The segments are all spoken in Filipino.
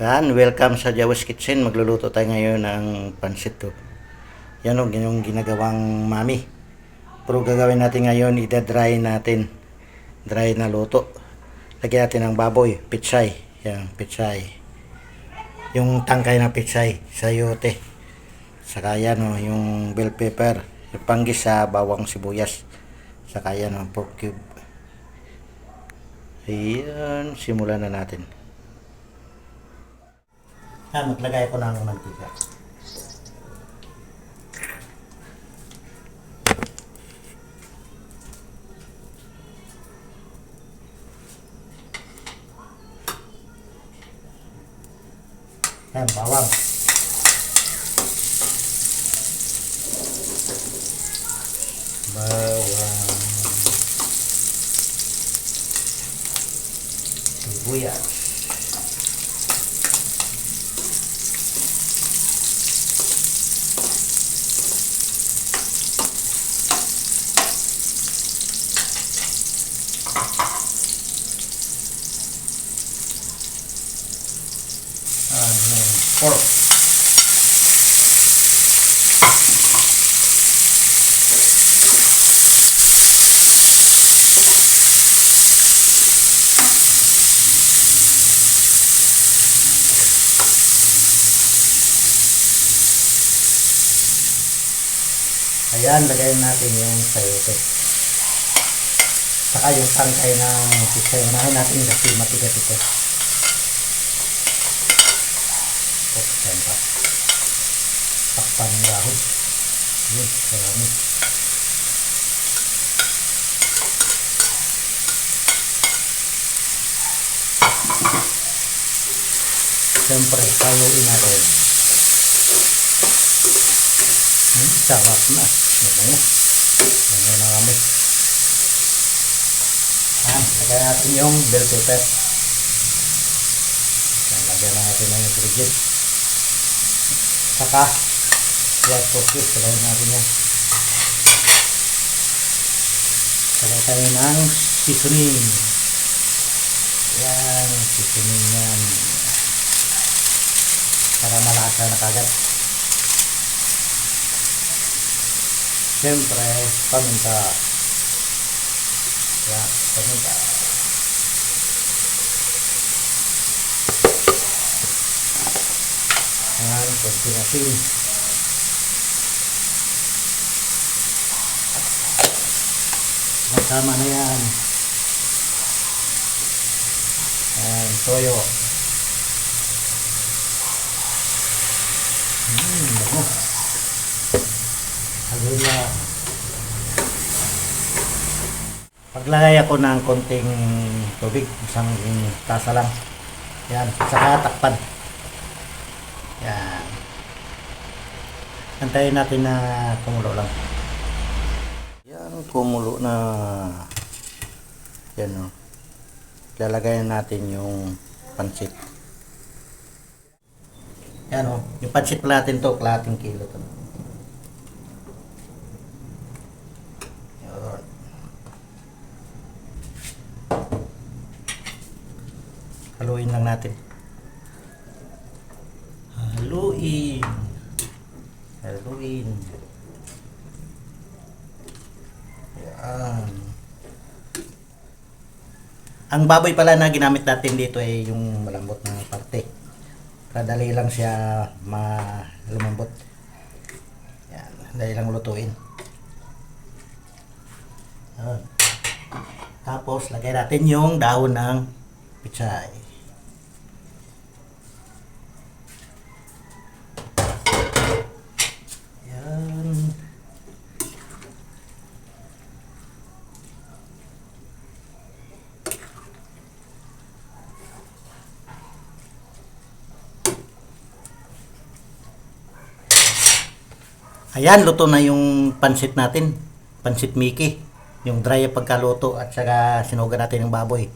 Yan, welcome sa Jawas Kitchen. Magluluto tayo ngayon ng pansit to. Yan o, yung ginagawang mami. Pero gagawin natin ngayon, ida-dry natin. Dry na luto. Lagyan natin ng baboy, pichay. Yan, pichay. Yung tangkay na pichay, sayote. Saka yan o, yung bell pepper. Yung panggis sa bawang sibuyas. Saka yan o, pork cube. Ayan, simulan na natin. Yan, maglagay ko ng mantika. Yan, bawang. Bawang. Sibuyas. Pork. Ayan, lagayin natin yung sayote. Saka yung tangkay ng pizza. Unahin natin kasi matigas ito. Buksan pa. Takpan ng dahon. Yun, sarami. Siyempre, haluin natin. Hmm, sarap na. Mabango. Ano na kami. Ayan, lagyan natin yung bell pepper. Ayan, lagyan na natin ng ingredients. Saka, white pork lagyan natin yan. Lagyan tayo ng seasoning. Yan, seasoning yan. Para malasa na kagad. Siyempre, paminta. Yan, paminta. Yan, konti na sin. Masama na yan. Yan, toyo. Hmm, bango. Na. Paglagay ako ng konting tubig, isang tasa lang. Yan, saka takpan. Yan. Antayin natin na kumulo lang. Yan, kumulo na. Yan o. Lalagayan natin yung pansit. Yan o. Yung pansit pala natin to, kalating kilo to. Yun. Haluin lang natin. Haluin. Haluin. Yan. Ang baboy pala na ginamit natin dito ay yung malambot na parte. Kadali lang siya malumambot. Yan. Dali lang lutuin. Yan. Tapos, lagay natin yung dahon ng pichay. Yan. Ayan, luto na yung pansit natin. Pansit Mickey. Yung dry pagkaluto at saka sinuga natin ng baboy.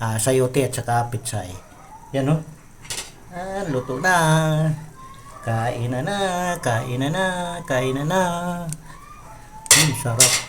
Ah, sayote at saka pitsay. Yan no? Ah, luto na. Kain na na, kain na na, kain na na. Hmm, sarap.